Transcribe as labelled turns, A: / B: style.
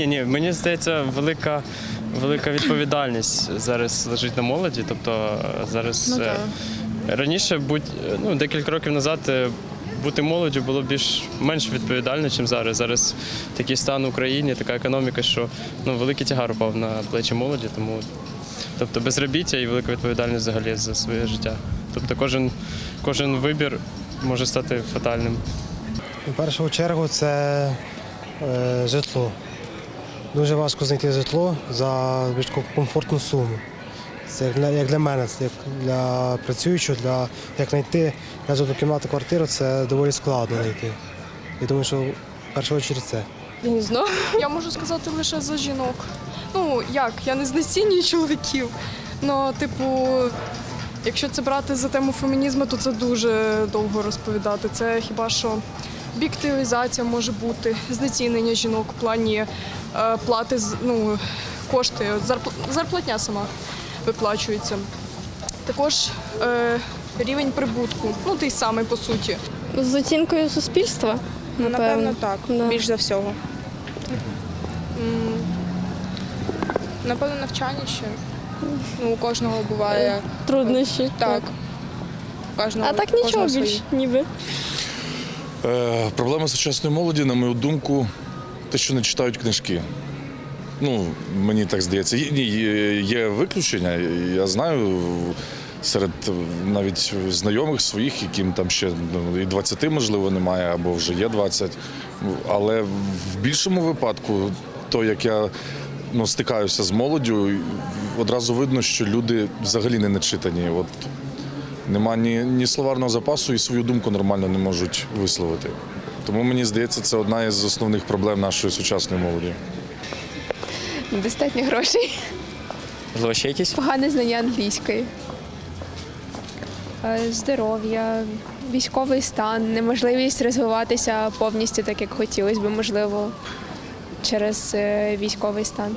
A: Ні, ні, мені здається, велика, велика відповідальність зараз лежить на молоді. Тобто е, зараз
B: Ну,
A: е,
B: так.
A: раніше будь ну декілька років назад. е, Бути молоддю було більш менш відповідально, ніж зараз. Зараз такий стан в Україні, така економіка, що ну великий тягар упав на плечі молоді, тому тобто безробіття і велика відповідальність взагалі за своє життя. Тобто кожен, кожен вибір може стати фатальним.
C: В першу чергу це е, житло. Дуже важко знайти житло за більш комфортну суму. Це як для, як для мене, це як для працюючого, для, як знайти навіть одну кімнату квартиру це доволі складно знайти. Я думаю, що в першу чергу це.
B: Я не знаю. Я можу сказати лише за жінок. Ну як, я не знецінюю чоловіків. Ну, типу, якщо це брати за тему фемінізму, то це дуже довго розповідати. Це хіба що об'єктивізація може бути, знецінення жінок в плані е, плати ну, кошти, зарпл- зарплатня сама виплачується. Також е, рівень прибутку, ну той самий по суті.
D: З оцінкою суспільства?
E: Ну, напевно, так.
D: Да.
E: Більш за всього. Напевно, навчання ще. Ну, у кожного буває
D: Труднощі.
E: так. У Кожного,
D: А так нічого
E: кожного свої.
D: більш, ніби.
F: Е, проблема сучасної молоді, на мою думку, те, що не читають книжки. Ну, мені так здається. Є, є, виключення. Я знаю серед навіть знайомих своїх, яким там ще ну, і 20 можливо немає, або вже є 20. Але в більшому випадку, то як я ну, стикаюся з молоддю, одразу видно, що люди взагалі не начитані. От Нема ні, ні словарного запасу і свою думку нормально не можуть висловити. Тому мені здається, це одна із основних проблем нашої сучасної молоді.
G: Достатньо грошей.
A: Можливо, ще якісь?
G: Погане знання англійської. Е, Здоров'я, військовий стан, неможливість розвиватися повністю так, як хотілося би, можливо, через е, військовий стан.